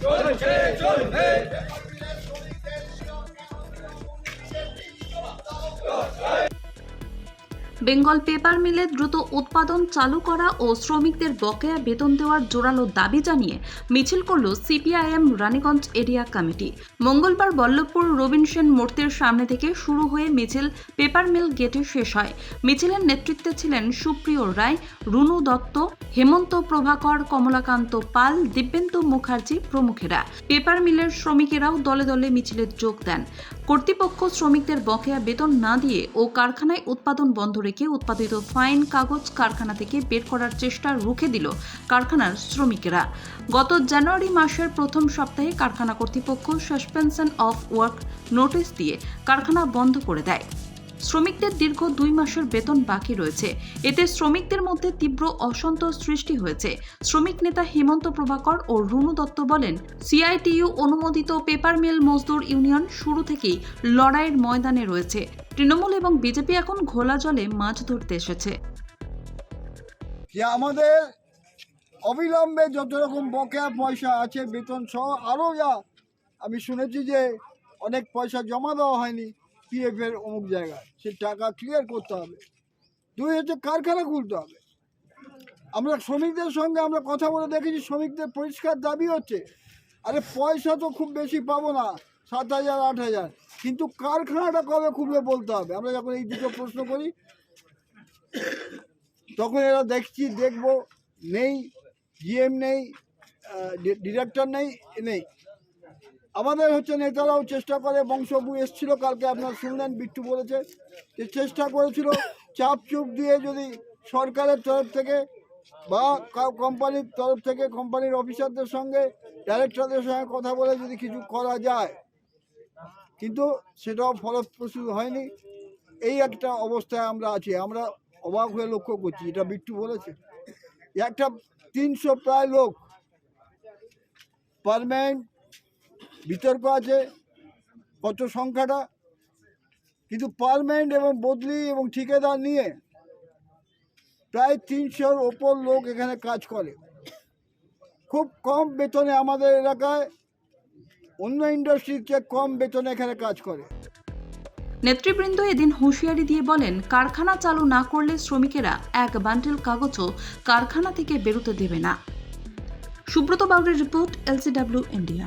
전체 전회 Bengal paper মিলে দ্রুত উৎপাদন চালু করা ও শ্রমিকদের বকেয়া বেতন দেওয়ার জোরালো দাবি জানিয়ে মিছিল করল সিপিআইএম রানীগঞ্জ এরিয়া কমিটি। মঙ্গলবার বল্লভপুর রবীন সেন মূর্তির সামনে থেকে শুরু হয়ে মিছিল পেপার মিল গেটে শেষ হয়। মিছিলের নেতৃত্বে ছিলেন সুপ্রিয় রায়, রুনু দত্ত, হেমন্ত প্রভাকর, কমলাকান্ত পাল, দিব্যেন্দু মুখার্জি প্রমুখেরা। পেপার মিলের শ্রমিকেরাও দলে দলে মিছিলে যোগ দেন। কর্তৃপক্ষ শ্রমিকদের বকেয়া বেতন না দিয়ে ও কারখানায় উৎপাদন বন্ধ রেখে উৎপাদিত ফাইন কাগজ কারখানা থেকে বের করার চেষ্টা রুখে দিল কারখানার শ্রমিকেরা। গত জানুয়ারি মাসের প্রথম সপ্তাহে কারখানা কর্তৃপক্ষ সাসপেনশন অফ ওয়ার্ক নোটিশ দিয়ে কারখানা বন্ধ করে দেয়। শ্রমিকদের দীর্ঘ দুই মাসের বেতন বাকি রয়েছে। এতে শ্রমিকদের মধ্যে তীব্র অসন্তোষ সৃষ্টি হয়েছে। শ্রমিক নেতা হেমন্ত প্রভাকর ও রুনু দত্ত বলেন, সিআইটিইউ অনুমোদিত পেপার মিল মজদুর ইউনিয়ন শুরু থেকেই লড়াইয়ের ময়দানে রয়েছে। তৃণমূল এবং বিজেপি এখন ঘোলা জলে মাছ ধরতে এসেছে। আমাদের অবিলম্বে যত রকম বকেয়া পয়সা আছে, বেতন সহ আরও যা, আমি শুনেছি যে অনেক পয়সা জমা দেওয়া হয়নি। পিএফ এর অমুক জায়গায়। সে টাকা ক্লিয়ার করতে হবে। দুই হচ্ছে কারখানা খুলতে হবে। আমরা শ্রমিকদের সঙ্গে আমরা কথা বলে দেখেছি, শ্রমিকদের পরিষ্কার দাবি হচ্ছে, আরে পয়সা তো খুব বেশি পাবো না, সাত হাজার, আট হাজার। কিন্তু কারখানাটা কবে খুলবে বলতে হবে? আমরা যখন এই দুটো প্রশ্ন করি, তখন এরা দেখছি, দেখব, নেই জিএম নেই ডিরেক্টর নেই নেই। আমাদের হচ্ছে নেতারাও চেষ্টা করে বংশবু এসছিল কালকে, আপনার শুনলেন, বিট্টু বলেছে যে চেষ্টা করেছিল, চাপ চুপ দিয়ে যদি সরকারের তরফ থেকে বা কোম্পানির তরফ থেকে কোম্পানির অফিসারদের সঙ্গে, ডাইরেক্টরদের সঙ্গে কথা বলে যদি কিছু করা যায়। কিন্তু সেটাও ফলপ্রসূ হয়নি। এই একটা অবস্থায় আমরা আছি, আমরা অবাক হয়ে লক্ষ্য করছি এটা বিট্টু বলেছে। একটা তিনশো প্রায় লোক পারমানেন্ট বিতর্ক আছে, কত সংখ্যাটা, কিন্তু পারমানেন্ট এবং বদলি এবং ঠিকাদার নিয়ে প্রায় তিনশোর ওপর লোক এখানে কাজ করে। খুব কম বেতনে আমাদের এলাকায় অন্য ইন্ডাস্ট্রির চেয়ে কম বেতনে এখানে কাজ করে। নেতৃবৃন্দ এদিন হুঁশিয়ারি দিয়ে বলেন, কারখানা চালু না করলে শ্রমিকেরা এক বান্ডেল কাগজও কারখানা থেকে বেরোতে দেবে না। সুব্রত বাউরের report, LCW, India.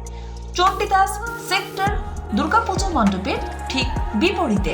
Chandidas sector Durga Puja মণ্ডপের ঠিক বিপরীতে।